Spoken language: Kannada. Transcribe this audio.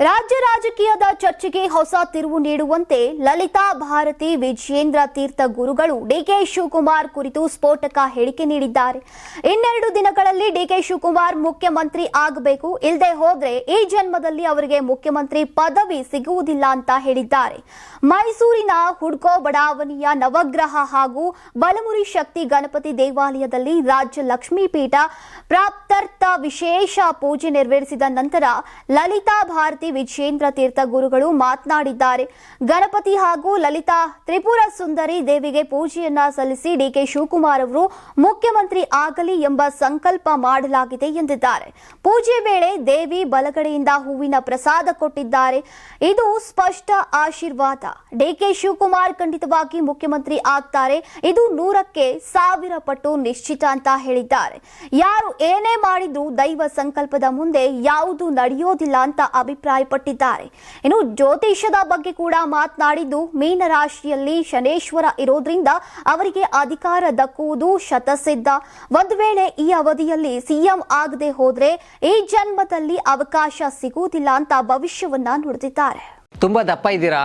ರಾಜ್ಯ ರಾಜಕೀಯದ ಚರ್ಚೆಗೆ ಹೊಸ ತಿರುವು ನೀಡುವಂತೆ ಲಲಿತಾ ಭಾರತಿ, ವಿಜಯೇಂದ್ರ ತೀರ್ಥ ಗುರುಗಳು ಡಿಕೆ ಶಿವಕುಮಾರ್ ಕುರಿತು ಸ್ಫೋಟಕ ಹೇಳಿಕೆ ನೀಡಿದ್ದಾರೆ. ಇನ್ನೆರಡು ದಿನಗಳಲ್ಲಿ ಡಿಕೆ ಶಿವಕುಮಾರ್ ಮುಖ್ಯಮಂತ್ರಿ ಆಗಬೇಕು. ಇಲ್ಲದೆ ಹೋದ್ರೆ ಈ ಜನ್ಮದಲ್ಲಿ ಅವರಿಗೆ ಮುಖ್ಯಮಂತ್ರಿ ಪದವಿ ಸಿಗುವುದಿಲ್ಲ ಅಂತ ಹೇಳಿದ್ದಾರೆ. ಮೈಸೂರಿನ ಹುಡ್ಕೋ ಬಡಾವಣೆಯ ನವಗ್ರಹ ಹಾಗೂ ಬಲಮುರಿ ಶಕ್ತಿ ಗಣಪತಿ ದೇವಾಲಯದಲ್ಲಿ ರಾಜ್ಯ ಲಕ್ಷ್ಮೀಪೀಠ ಪ್ರಾಪ್ತರ್ಥ ವಿಶೇಷ ಪೂಜೆ ನೆರವೇರಿಸಿದ ನಂತರ ಲಲಿತಾ ಭಾರತಿ ವಿಜಯೇಂದ್ರ ತೀರ್ಥ ಗುರುಗಳು ಮಾತನಾಡಿದ್ದಾರೆ. ಗಣಪತಿ ಹಾಗೂ ಲಲಿತಾ ತ್ರಿಪುರ ಸುಂದರಿ ದೇವಿಗೆ ಪೂಜೆಯನ್ನ ಸಲ್ಲಿಸಿ ಡಿಕೆ ಶಿವಕುಮಾರ್ ಅವರು ಮುಖ್ಯಮಂತ್ರಿ ಆಗಲಿ ಎಂಬ ಸಂಕಲ್ಪ ಮಾಡಲಾಗಿದೆ ಎಂದಿದ್ದಾರೆ. ಪೂಜೆ ವೇಳೆ ದೇವಿ ಬಲಗಡೆಯಿಂದ ಹೂವಿನ ಪ್ರಸಾದ ಕೊಟ್ಟಿದ್ದಾರೆ. ಇದು ಸ್ಪಷ್ಟ ಆಶೀರ್ವಾದ. ಡಿಕೆ ಶಿವಕುಮಾರ್ ಖಂಡಿತವಾಗಿ ಮುಖ್ಯಮಂತ್ರಿ ಆಗ್ತಾರೆ. ಇದು ನೂರಕ್ಕೆ ಸಾವಿರ ಪಟ್ಟು ನಿಶ್ಚಿತ ಅಂತ ಹೇಳಿದ್ದಾರೆ. ಯಾರು ಏನೇ ಮಾಡಿದ್ರು ದೈವ ಸಂಕಲ್ಪದ ಮುಂದೆ ಯಾವುದು ನಡೆಯೋದಿಲ್ಲ ಅಂತ ಅಭಿಪ್ರಾಯಪಟ್ಟಿದ್ದಾರೆ ಇನ್ನು ಜ್ಯೋತಿಷ್ಯದ ಬಗ್ಗೆ ಕೂಡ ಮಾತನಾಡಿದ್ದು ಮೀನರಾಶಿಯಲ್ಲಿ ಶನೇಶ್ವರ ಇರೋದ್ರಿಂದ ಅವರಿಗೆ ಅಧಿಕಾರ ದಕ್ಕುವುದು ಶತಸಿದ್ಧ. ಒಂದು ವೇಳೆ ಈ ಅವಧಿಯಲ್ಲಿ ಸಿಎಂ ಆಗದೆ ಹೋದ್ರೆ ಈ ಜನ್ಮದಲ್ಲಿ ಅವಕಾಶ ಸಿಗುವುದಿಲ್ಲ ಅಂತ ಭವಿಷ್ಯವನ್ನ ನುಡಿದಿದ್ದಾರೆ. ತುಂಬಾ ದಪ್ಪ ಇದ್ದೀರಾ?